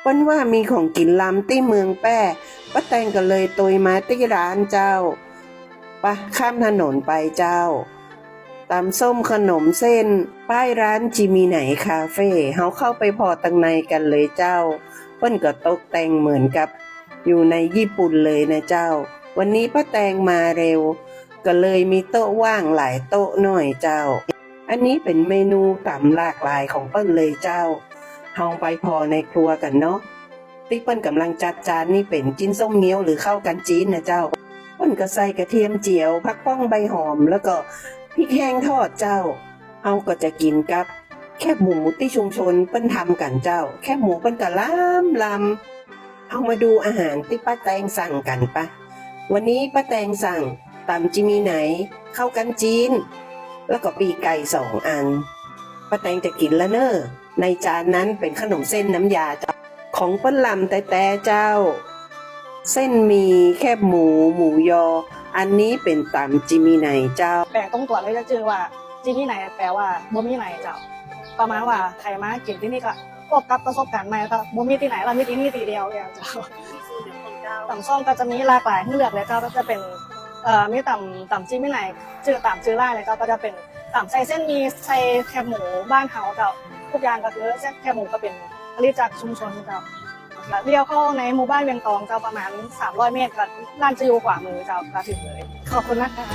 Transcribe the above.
เปิ้นว่ามีของกินลำที่เมืองแป้ป้าแตงก็เลยตุยมาที่ร้านเจ้าปะข้ามถนนไปเจ้าตำส้มขนมเส้น ป้ายร้านจิมีไหนคาเฟ่เฮาเข้าไปพอตังในกันเลยเจ้า เปิ้นก็ตกแต่งเหมือนกับ อยู่ในญี่ปุ่นเลยนะเจ้า วันนี้ป้าแตงมาเร็ว ก็เลยมีโต๊ะว่างหลายโต๊ะหน่อยเจ้า อันนี้เป็นเมนูต่ำหลากหลายของเปิ้นเลยเจ้า เฮาไปพอในครัวกันเนาะที่เปิ้นกำลังจัดจานนี่เป็นจิ้นส้มเงี้ยวหรือข้าวกันจีนนะเจ้าเปิ้นก็ใส่กระเทียมเจียวผักป้องใบหอม แล้วก็พริกแห้งทอดเจ้าเฮาก็จะกินกับ แคบหมูที่ชุมชนเปิ้นทำกันเจ้า แคบหมูเปิ้นก็ล้ำลำเอามาดูอาหารที่ป้าแตงสั่งกันปะวันนี้ป้าแตงสั่งตำจิมีไหนข้าวกันจีน แล้วก็ปีไก่สองอันป้าแตงจะกินแล้วเนอะ ในจานนั้นเป็นขนมเส้นน้ำยาเจ้าของป้นลำแต่แต่เจ้า เส้นมีแคบหมูหมูยอ อันนี้เป็นตำจิมีไหนเจ้า แปลตรงตัวเลยจะเจอว่าที่ที่ไหนแปลว่าบ่มีไหนเจ้า ประมาณว่าใครมากินที่นี่ก็พบกับประสบการณ์ใหม่ก็บ่มีที่ไหนเรามีที่นี่ทีเดียวอย่างเจ้าต่ำส้มก็จะมีหลากหลายให้เลือกเลยก็ก็จะเป็นเอ่อมีต่ำต่ำจิมไม่ไหนชื่อต่ำชื่อไล่เลยก็ก็จะเป็นต่ำใส่เส้นมีใส่แคบหมูบ้านเฮาเจ้า ทุกอย่างก็คือเส้นแคบหมูก็เป็นผลิตจากชุมชนเจ้าเลี้ยวเข้าในหมู่บ้านเวียงตองเจ้าประมาณ 300 เมตรก็น่านจะอยู่ขวามือเจ้าก็ถึงเลย ขอบคุณนะคะ